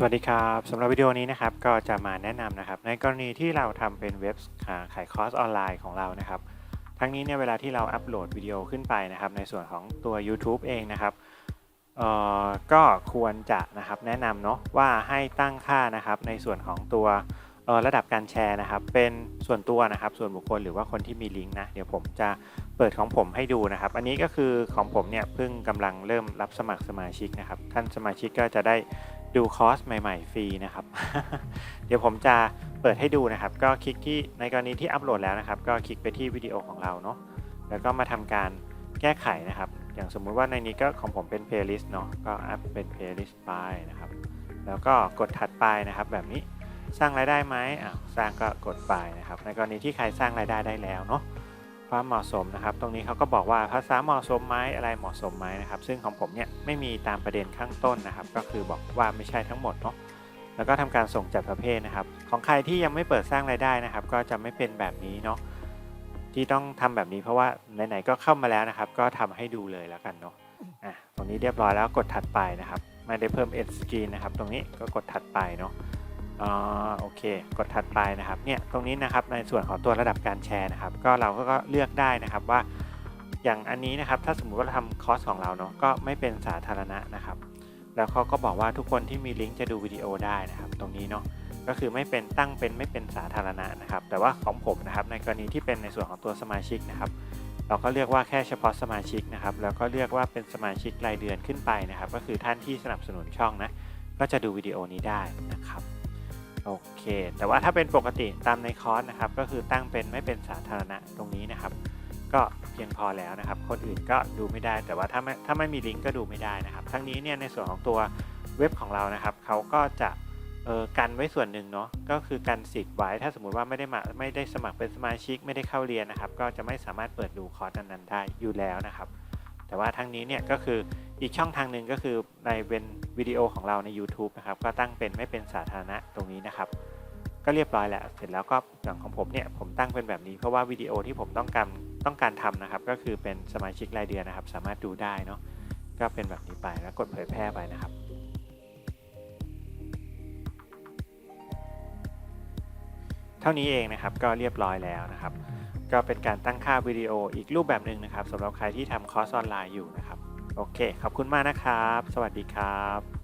สวัสดีครับสำหรับวิดีโอนี้นะครับก็จะมาแนะนำนะครับ ในกรณีที่เราทำเป็นเว็บขายคอร์สออนไลน์ของเรานะครับ ทั้งนี้เนี่ยเวลาที่เราอัปโหลดวิดีโอขึ้นไปนะครับ ในส่วนของตัว YouTube เองนะครับเอ่อก็ควรจะนะครับแนะนำเนาะว่าให้ตั้งค่านะครับในส่วนของตัวระดับการแชร์นะครับ เป็นส่วนตัวนะครับ ส่วนบุคคลหรือว่าคนที่มีลิงก์นะเดี๋ยวผมจะเปิดของผมให้ดูนะครับ อันนี้ก็คือของผมเนี่ยเพิ่งกำลังเริ่มรับสมัครสมาชิกนะครับ ท่านสมาชิกก็จะได้ ดูคอร์สใหม่ๆฟรีนะครับ เดี๋ยวผมจะเปิดให้ดูนะครับ ก็คลิกที่ในกรณีที่อัปโหลดแล้วนะครับ ก็คลิกไปที่วิดีโอของเราเนาะแล้วก็มาทำการแก้ไขนะครับ อย่างสมมุติว่าในนี้ก็ของผมเป็น playlist เนาะก็อัพเป็น playlist ไปนะครับ แล้วก็กดถัดไปนะครับ แบบนี้สร้างรายได้ไหมอะสร้างก็กดไปนะครับ ในกรณีที่ใครสร้างรายได้ได้แล้วเนาะ ความเหมาะสมนะครับ ตรงนี้เขาก็บอกว่าภาษาเหมาะสมไหมอะไรเหมาะสมไหมนะครับ ซึ่งของผมเนี่ยไม่มีตามประเด็นข้างต้นนะครับ ก็คือบอกว่าไม่ใช่ทั้งหมดเนาะแล้วก็ทำการส่งจัดประเภทนะครับ ของใครที่ยังไม่เปิดสร้างรายได้นะครับ ก็จะไม่เป็นแบบนี้เนาะที่ต้องทำแบบนี้เพราะว่าไหนๆก็เข้ามาแล้วนะครับ ก็ทำให้ดูเลยแล้วกันเนาะอะตรงนี้เรียบร้อยแล้วกดถัดไปนะครับ ไม่ได้เพิ่ม end screen นะครับ ตรงนี้ก็กดถัดไปเนาะ อ่าโอเค กดถัดไปนะครับเนี่ยตรงนี้นะครับในส่วนของตัวระดับการแชร์นะครับ ก็เราก็เลือกได้นะครับว่า อย่างอันนี้นะครับ ถ้าสมมุติว่าเราทำคอร์สของเราเนาะก็ไม่เป็นสาธารณะนะครับ แล้วเขาก็บอกว่าทุกคนที่มีลิงก์จะดูวิดีโอได้นะครับ ตรงนี้เนาะก็คือไม่เป็นตั้งเป็นไม่เป็นสาธารณะนะครับ แต่ว่าของผมนะครับ ในกรณีที่เป็นในส่วนของตัวสมาชิกนะครับ เราก็เลือกว่าแค่เฉพาะสมาชิกนะครับ แล้วก็เลือกว่าเป็นสมาชิกรายเดือนขึ้นไปนะครับ ก็คือท่านที่สนับสนุนช่องนะก็จะดูวิดีโอนี้ได้นะครับ โอเค แต่ว่าถ้าเป็นปกติตามในคอร์สนะครับ ก็คือตั้งเป็นไม่เป็นสาธารณะตรงนี้นะครับ ก็เพียงพอแล้วนะครับ คนอื่นก็ดูไม่ได้ แต่ว่าถ้าไม่ถ้าไม่มีลิงก์ก็ดูไม่ได้นะครับ ทั้งนี้เนี่ยในส่วนของตัวเว็บของเรานะครับ เขาก็จะเออกันไว้ส่วนหนึ่งเนาะ ก็คือกันสิทธิ์ไว้ ถ้าสมมุติว่าไม่ได้มาไม่ได้สมัครเป็นสมาชิก ไม่ได้เข้าเรียนนะครับ ก็จะไม่สามารถเปิดดูคอร์สนั้นๆได้อยู่แล้วนะครับ แต่ว่าทั้งนี้เนี่ยก็คือ อีกช่องทางหนึ่งก็คือในเป็นวิดีโอของเราใน YouTube นะครับ ก็ตั้งเป็นไม่เป็นสาธารณะตรงนี้นะครับ ก็เรียบร้อยแล้ว เสร็จแล้วก็อย่างของผมเนี่ยผมตั้งเป็นแบบนี้เพราะว่าวิดีโอที่ผมต้องการต้องการทำนะครับ ก็คือเป็นสมาชิกรายเดือนนะครับ สามารถดูได้เนาะก็เป็นแบบนี้ไปแล้วกดเผยแพร่ไปนะครับเท่านี้เองนะครับก็เรียบร้อยแล้วนะครับ ก็เป็นการตั้งค่าวิดีโออีกรูปแบบหนึ่งนะครับสำหรับใครที่ทำคอร์สออนไลน์อยู่นะครับ โอเค ขอบคุณมากนะครับ สวัสดีครับ